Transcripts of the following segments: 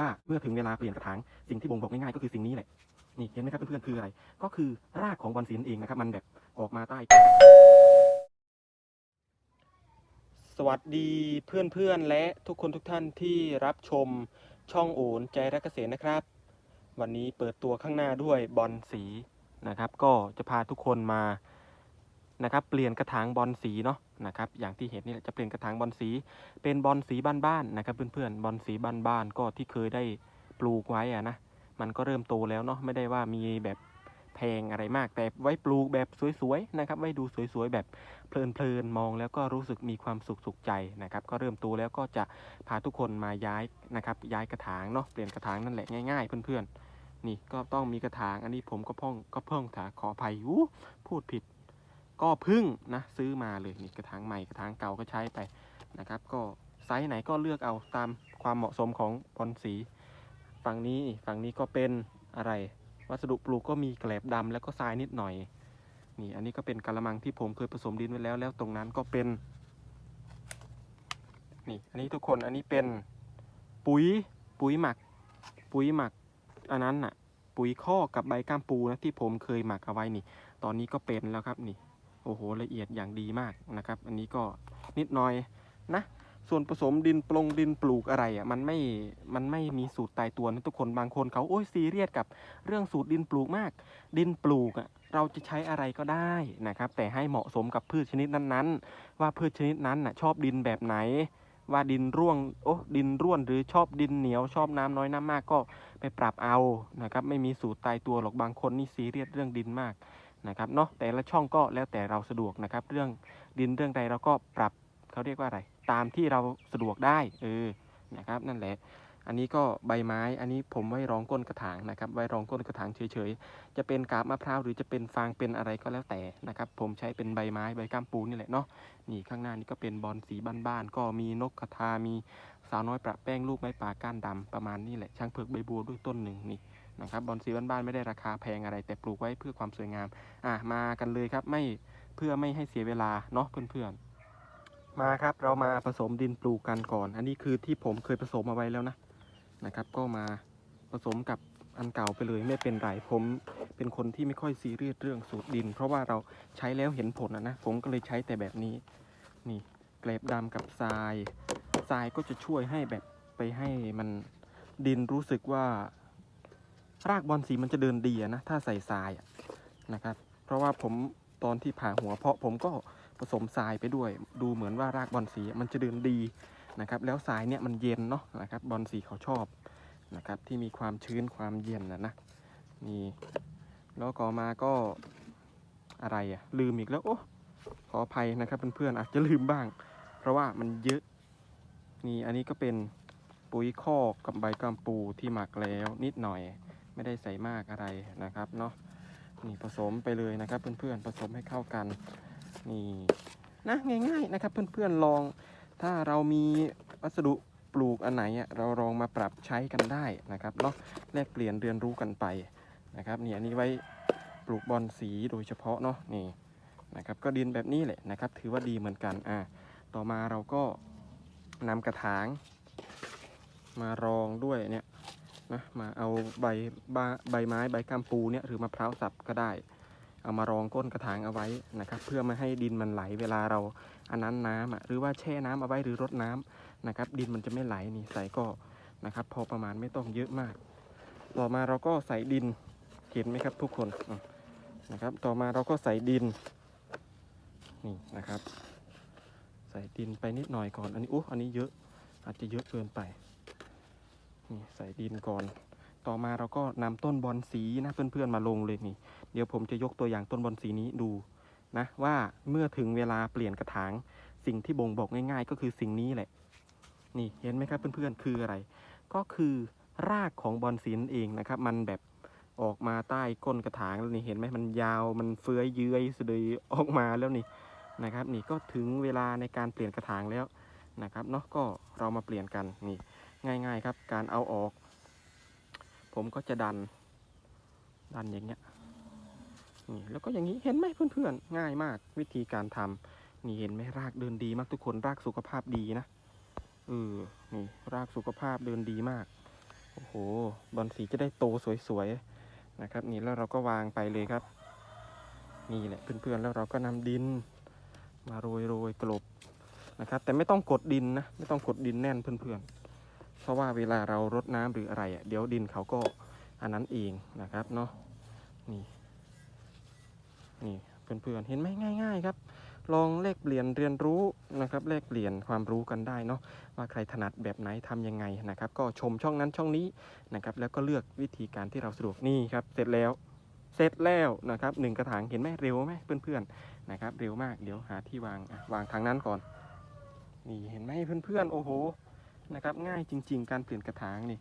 ว่าเมื่อถึงเวลาเปลี่ยนกระถางสิ่งที่บ่งบอกง่ายๆก็คือสิ่งนี้แหละนี่เห็นไหมครับเพื่อนๆคืออะไร ก็คือรากของบอลสีนั่นเองนะครับ มันแบบออกมาใต้ สวัสดีเพื่อนๆและทุกคนทุกท่านที่รับชมช่องโอนใจรักเกษตรนะครับ วันนี้เปิดตัวข้างหน้าด้วยบอลสีนะครับ ก็จะพาทุกคนมา นะครับเปลี่ยนกระถางบอลสีเนาะนะครับอย่างที่เห็นนี่จะเปลี่ยนกระถางบอลสี เป็นบอลสีบ้านๆนะครับเพื่อนๆบอลสีบ้านๆก็ที่เคยได้ปลูกไว้อะนะมันก็เริ่มโตแล้วเนาะไม่ได้ว่ามีแบบแพงอะไรมากแต่ไว้ปลูกแบบสวยๆนะครับไว้ดูสวยๆแบบเพลินๆมองแล้วก็รู้สึกมีความสุขสุขใจนะครับ ก็เริ่มโตแล้วก็จะพาทุกคนมาย้ายนะครับ ย้ายกระถางเนาะเปลี่ยนกระถางนั่นแหละง่ายๆ เพื่อนๆนี่ก็ต้องมีกระถางอันนี้ผมก็พ่องก็เพิ่งถาขออภัยอู้พูดผิด ก็พึ่งนะซื้อมาเลยนี่กระถางใหม่กระถางเก่าก็ใช้ไปนะครับ ก็ไซส์ไหนก็เลือกเอาตามความเหมาะสมของบอลสี ฝั่งนี้ฝั่งนี้ก็เป็นอะไร วัสดุปลูกก็มีแกลบดำแล้วก็ทรายนิดหน่อยนี่อันนี้ก็เป็นกระมังที่ผมเคยผสมดินไว้แล้ว แล้วตรงนั้นก็เป็นนี่อันนี้ทุกคนอันนี้เป็นปุ๋ยปุ๋ยหมัก ปุ๋ยหมักอันนั้นน่ะ ปุ๋ยข้อกับใบก้ามปูนะที่ผมเคยหมักเอาไว้นี่ ตอนนี้ก็เป็นแล้วครับนี่ โอ้โหละเอียดอย่างดีมากนะครับ อันนี้ก็นิดหน่อยนะ ส่วนผสมดินปลงดินปลูกอะไรอะมันไม่มันไม่มีสูตรตายตัวนะทุกคนบางคนเขาโอ้ยซีเรียสกับเรื่องสูตรดินปลูกมาก ดินปลูกอะเราจะใช้อะไรก็ได้นะครับ แต่ให้เหมาะสมกับพืชชนิดนั้นๆ ว่าพืชชนิดนั้นน่ะชอบดินแบบไหน ว่าดินร่วงโอ้ดินร่วนหรือชอบดินเหนียวชอบน้ำน้อยน้ำมากก็ไปปรับเอานะครับ ไม่มีสูตรตายตัวหรอกบางคนนี่ซีเรียสเรื่องดินมาก นะครับเนาะแต่ละช่องก็แล้วแต่เราสะดวกนะครับ เรื่องดินเรื่องใดเราก็ปรับเขาเรียกว่าอะไร ตามที่เราสะดวกได้เออนะครับนั่นแหละ อันนี้ก็ใบไม้อันนี้ผมไว้รองก้นกระถางนะครับไว้รองก้นกระถางเฉยๆ จะเป็นกาบมะพร้าวหรือจะเป็นฟางเป็นอะไรก็แล้วแต่นะครับ ผมใช้เป็นใบไม้ใบก้ามปูนี่แหละเนาะนี่ข้างหน้านี่ก็เป็นบอลสีบ้านๆก็มีนกกระทามีสาวน้อยประแป้งลูกไม้ป่าก้านดำประมาณนี้แหละช้างเผือกใบบัวด้วยต้นหนึ่งนี่ นะครับบอลสีบ้านๆไม่ได้ราคาแพงอะไร แต่ปลูกไว้เพื่อความสวยงาม อะมากันเลยครับไม่เพื่อไม่ให้เสียเวลาเนาะเพื่อนๆ มาครับเรามาผสมดินปลูกกันก่อน อันนี้คือที่ผมเคยผสมเอาไว้แล้วนะนะครับ ก็มาผสมกับอันเก่าไปเลยไม่เป็นไรผมเป็นคนที่ไม่ค่อยซีเรียสเรื่องสูตรดิน เพราะว่าเราใช้แล้วเห็นผลนะนะผมก็เลยใช้แต่แบบนี้นี่เกล็บดำกับทรายทรายก็จะช่วยให้แบบไปให้มันดินรู้สึกว่า รากบอลสีมันจะเดินดีนะถ้าใส่ทรายนะครับ เพราะว่าผมตอนที่ผ่าหัวเพาะผมก็ผสมทรายไปด้วย ดูเหมือนว่ารากบอลสีมันจะเดินดีนะครับ แล้วทรายเนี่ยมันเย็นเนาะนะครับบอลสีเขาชอบนะครับ ที่มีความชื้นความเย็นนะนะนี่แล้วก็มาก็อะไรอะลืมอีกแล้วโอ้ขออภัยนะครับเพื่อนๆอาจจะลืมบ้าง เพราะว่ามันเยอะนี่อันนี้ก็เป็นปุ๋ยคอกกับใบกำปูที่หมักแล้วนิดหน่อย ไม่ได้ใส่มากอะไรนะครับเนาะนี่ผสมไปเลยนะครับ เพื่อนๆผสมให้เข้ากันนี่นะง่ายๆนะครับ เพื่อนๆลอง ถ้าเรามีวัสดุปลูกอันไหนอะเราลองมาปรับใช้กันได้นะครับเนาะแลกเปลี่ยนเรียนรู้กันไปนะครับนี่อันนี้ไว้ปลูกบอลสีโดยเฉพาะเนาะนี่นะครับ ก็ดินแบบนี้แหละนะครับ ถือว่าดีเหมือนกันอ่าต่อมาเราก็นำกระถาง มารองด้วยเนี่ย นะมาเอาใบใบไม้ใบกำปูเนี่ยหรือมะพร้าวสับก็ได้ เอามารองก้นกระถางเอาไว้นะครับ เพื่อไม่ให้ดินมันไหลเวลาเราอันนั้นน้ำอะหรือว่าแช่น้ำเอาไว้หรือรดน้ำนะครับ ดินมันจะไม่ไหลนี่ใส่ก็นะครับ พอประมาณไม่ต้องเยอะมาก ต่อมาเราก็ใส่ดินเห็นไหมครับทุกคนนะครับ ต่อมาเราก็ใส่ดินนี่นะครับ ใส่ดินไปนิดหน่อยก่อนอันนี้อู้อันนี้เยอะอาจจะเยอะเกินไป นี่ใส่ดินก่อน ต่อมาเราก็นำต้นบอลสีนะเพื่อนๆมาลงเลยนี่ เดี๋ยวผมจะยกตัวอย่างต้นบอลสีนี้ดูนะว่าเมื่อถึงเวลาเปลี่ยนกระถาง สิ่งที่บ่งบอกง่าย ๆ ก็คือสิ่งนี้แหละ นี่เห็นไหมครับเพื่อนๆคืออะไร ก็คือรากของบอลสีนั่นเองนะครับ มันแบบออกมาใต้ก้นกระถางแล้วนี่เห็นไหมมันยาวมันเฟื้อยเยื้อยสะดือออกมาแล้วนี่นะครับ นี่ก็ถึงเวลาในการเปลี่ยนกระถางแล้วนะครับเนาะก็เรามาเปลี่ยนกันนี่ ง่าย ๆ ครับ การเอาออก ผมก็จะดัน ดันอย่างเงี้ยนี่แล้วก็อย่างนี้เห็นไหมเพื่อนๆ ง่ายมาก วิธีการทำนี่เห็นไหมรากเดินดีมากทุกคนรากสุขภาพดีนะเออนี่รากสุขภาพเดินดีมากโอ้โหบอลสีจะได้โตสวยๆนะครับ นี่แล้วเราก็วางไปเลยครับ นี่แหละเพื่อนๆแล้วเราก็นำดิน มาโรยโรยๆกลบนะครับ แต่ไม่ต้องกดดินนะ ไม่ต้องกดดินแน่นเพื่อนๆ เพราะว่าเวลาเรารดน้ำหรืออะไรอะเดี๋ยวดินเขาก็อันนั้นเองนะครับเนาะนี่นี่เพื่อนๆเห็นไหมง่าย ๆ ครับ ลองแลกเปลี่ยนเรียนรู้นะครับแลกเปลี่ยนความรู้กันได้เนาะว่าใครถนัดแบบไหนทำยังไงนะครับ ก็ชมช่องนั้นช่องนี้นะครับ แล้วก็เลือกวิธีการที่เราสะดวกนี่ครับ เสร็จแล้วเสร็จแล้วนะครับหนึ่งกระถางเห็นไหมเร็วไหมเพื่อนๆนะครับ เร็วมากเดี๋ยวหาที่วางวางทางนั้นก่อนนี่เห็นไหมเพื่อนๆโอ้โห นะครับ ง่ายจริง ๆ การเปลี่ยนกระถางนี่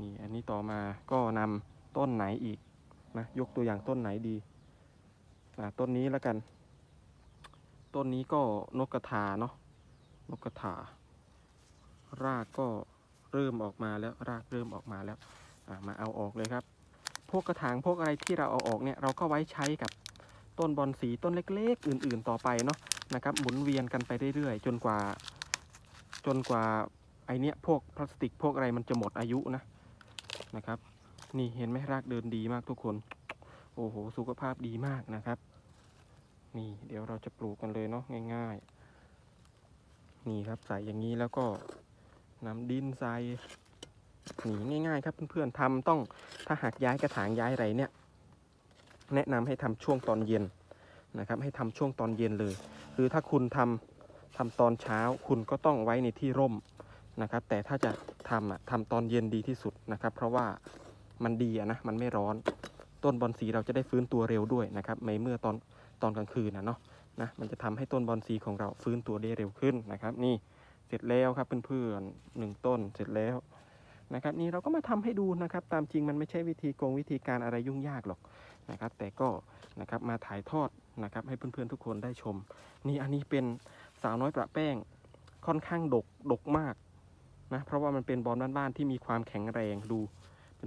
นี่อันนี้ต่อมาก็นำต้นไหนอีกนะยกตัวอย่างต้นไหนดีอะต้นนี้แล้วกัน ต้นนี้ก็นกกระทาเนาะนกกระทารากก็เริ่มออกมาแล้วรากเริ่มออกมาแล้วมาเอาออกเลยครับ พวกกระถางพวกอะไรที่เราเอาออกเนี่ยเราก็ไว้ใช้กับต้นบอนสีต้นเล็กๆ อื่น ๆ ต่อไปเนาะนะครับ หมุนเวียนกันไปเรื่อยๆ จนกว่าจนกว่า อเนี้ยพวกพลาสติกพวกอะไรมันจะหมดอายุนะนะครับ นี่เห็นไหมรากเดินดีมากทุกคน โอ้โหสุขภาพดีมากนะครับ นี่เดี๋ยวเราจะปลูกกันเลยเนาะง่าย ๆ นี่ครับใส่อย่างนี้แล้วก็นำดินใส่นี่ง่าย ๆ ครับเพื่อนๆทำต้องถ้าหากย้ายกระถางย้ายอะไรเนี่ย แนะนำให้ทำช่วงตอนเย็นนะครับ ให้ทำช่วงตอนเย็นเลยคือถ้าคุณทำทำตอนเช้าคุณก็ต้องไว้ในที่ร่ม นะครับ แต่ถ้าจะทำอะทำตอนเย็นดีที่สุดนะครับ เพราะว่ามันดีอะนะมันไม่ร้อน ต้นบอนสีเราจะได้ฟื้นตัวเร็วด้วยนะครับในเมื่อตอนตอนกลางคืนนะเนาะนะมันจะทำให้ต้นบอนซีของเราฟื้นตัวได้เร็วขึ้นนะครับ นี่เสร็จแล้วครับเพื่อนๆหนึ่งต้นเสร็จแล้วนะครับ นี่เราก็มาทำให้ดูนะครับ ตามจริงมันไม่ใช่วิธีโกงวิธีการอะไรยุ่งยากหรอกนะครับ แต่ก็นะครับมาถ่ายทอดนะครับ ให้เพื่อนๆทุกคนได้ชม นี่อันนี้เป็นสาวน้อยประแป้งค่อนข้างดกดกมาก นะเพราะว่ามันเป็นบอลบ้านๆที่มีความแข็งแรงดู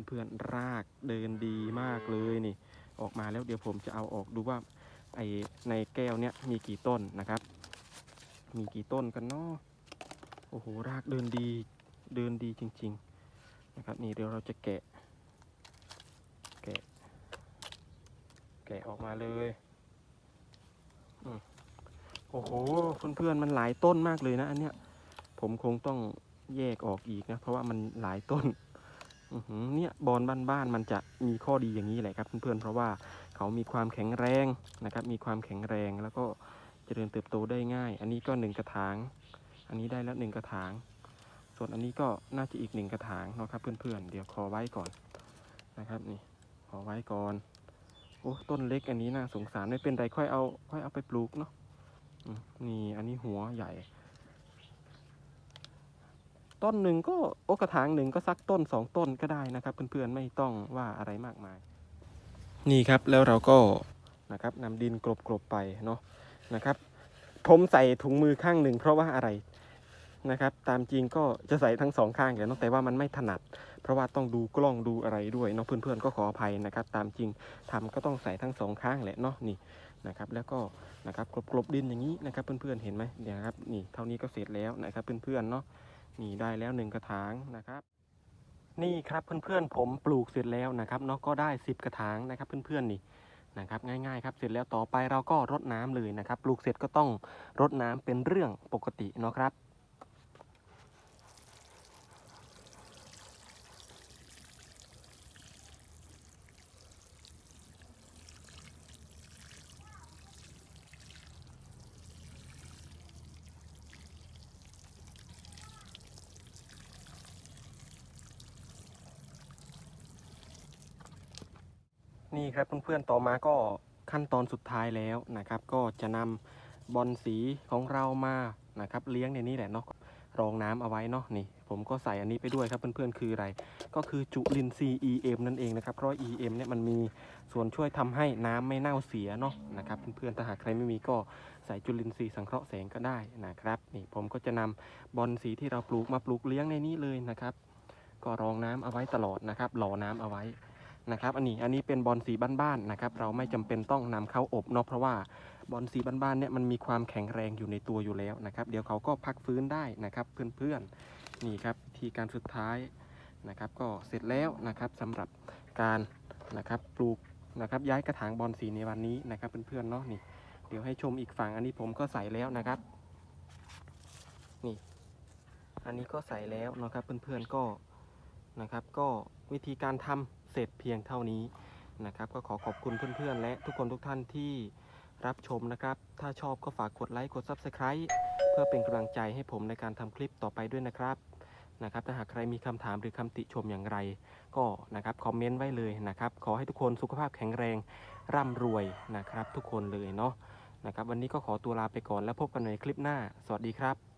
เพื่อนๆรากเดินดีมากเลยนี่ ออกมาแล้วเดี๋ยวผมจะเอาออกดูว่าไอในแก้วเนี้ยมีกี่ต้นนะครับ มีกี่ต้นกันเนาะโอ้โหรากเดินดีเดินดีจริง ๆ นะครับ นี่เดี๋ยวเราจะแกะ แกะ แกะออกมาเลยอโอ้โหเพื่อนๆมันหลายต้นมากเลยนะอันเนี้ยผมคงต้อง แยกออกอีกนะ เพราะว่ามันหลายต้นเนี่ยบอลบ้านๆมันจะมีข้อดีอย่างนี้แหละครับเพื่อนๆเพราะว่าเขามีความแข็งแรงนะครับ มีความแข็งแรงแล้วก็เจริญเติบโตได้ง่าย อันนี้ก็หนึ่งกระถาง อันนี้ได้แล้วหนึ่งกระถาง ส่วนอันนี้ก็น่าจะอีกหนึ่งกระถางเนาะครับเพื่อนๆเดี๋ยวขอไว้ก่อนนะครับนี่ขอไว้ก่อนโอ้ต้นเล็กอันนี้น่าสงสารไม่เป็นไรค่อยเอาค่อยเอาไปปลูกเนาะนี่อันนี้หัวใหญ่ ต้นหนึ่งก็โอกระถางหนึ่งก็สักต้นสองต้นก็ได้นะครับเพื่อนๆไม่ต้องว่าอะไรมากมาย นี่ครับแล้วเราก็นะครับนำดินกลบๆไปเนาะนะครับ ผมใส่ถุงมือข้างหนึ่งเพราะว่าอะไรนะครับ ตามจริงก็จะใส่ทั้งสองข้างแหละเนาะแต่ว่ามันไม่ถนัด เพราะว่าต้องดูกล้องดูอะไรด้วยเนาะเพื่อนๆก็ขออภัยนะครับ ตามจริงทำก็ต้องใส่ทั้งสองข้างแหละเนาะนี่นะครับ แล้วก็นะครับกลบๆดินอย่างนี้นะครับ เพื่อนๆเห็นไหมเดี๋ยวครับนี่เท่านี้ก็เสร็จแล้วนะครับเพื่อนๆเนาะ นี่ได้แล้วหนึ่งกระถางนะครับ นี่ครับเพื่อนๆผมปลูกเสร็จแล้วนะครับเนาะก็ได้ 10 กระถางนะครับเพื่อนๆนี่นะครับง่ายๆครับเสร็จแล้วต่อไปเราก็รดน้ำเลยนะครับ ปลูกเสร็จก็ต้องรดน้ำเป็นเรื่องปกติเนาะครับ นี่ครับเพื่อนๆต่อมาก็ขั้นตอนสุดท้ายแล้วนะครับ ก็จะนำบอลสีของเรามานะครับ เลี้ยงในนี้แหละเนาะรองน้ำเอาไว้เนาะนี่ ผมก็ใส่อันนี้ไปด้วยครับเพื่อนๆคืออะไร ก็คือจุลินทรีย์ EM นั่นเองนะครับเพราะ EM เนี่ยมันมีส่วนช่วยทำให้น้ำไม่เน่าเสียเนาะนะครับเพื่อนๆถ้าหากใครไม่มีก็ใส่จุลินทรีย์สังเคราะห์แสงก็ได้นะครับ นี่ผมก็จะนำบอลสีที่เราปลูกมาปลูกเลี้ยงในนี้เลยนะครับ ก็รองน้ำเอาไว้ตลอดนะครับหล่อน้ำเอาไว้ นะครับอันนี้อันนี้เป็นบอลสีบ้านๆนะครับเราไม่จำเป็นต้องนำเข้าอบเนาะเพราะว่าบอลสีบ้านๆเนี่ยมันมีความแข็งแรงอยู่ในตัวอยู่แล้วนะครับ เดี๋ยวเขาก็พักฟื้นได้นะครับเพื่อนๆนี่ครับวิธีการสุดท้ายนะครับ ก็เสร็จแล้วนะครับสำหรับการนะครับปลูกนะครับย้ายกระถางบอลสีในวันนี้นะครับเพื่อนๆเนาะนี่ เดี๋ยวให้ชมอีกฝั่งอันนี้ผมก็ใส่แล้วนะครับนี่ อันนี้ก็ใส่แล้วนะครับเพื่อนๆก็นะครับ ก็วิธีการทำ เสร็จเพียงเท่านี้นะครับ ก็ขอขอบคุณเพื่อนๆ และทุกคนทุกท่านที่รับชมนะครับ ถ้าชอบก็ฝากกดไลค์กด Subscribe เพื่อเป็นกำลังใจให้ผมในการทำคลิปต่อไปด้วยนะครับนะครับถ้าหากใครมีคำถามหรือคำติชมอย่างไร ก็นะครับคอมเมนต์ไว้เลยนะครับ ขอให้ทุกคนสุขภาพแข็งแรงร่ำรวยนะครับ ทุกคนเลยเนาะนะครับ วันนี้ก็ขอตัวลาไปก่อนแล้วพบกันในคลิปหน้า สวัสดีครับ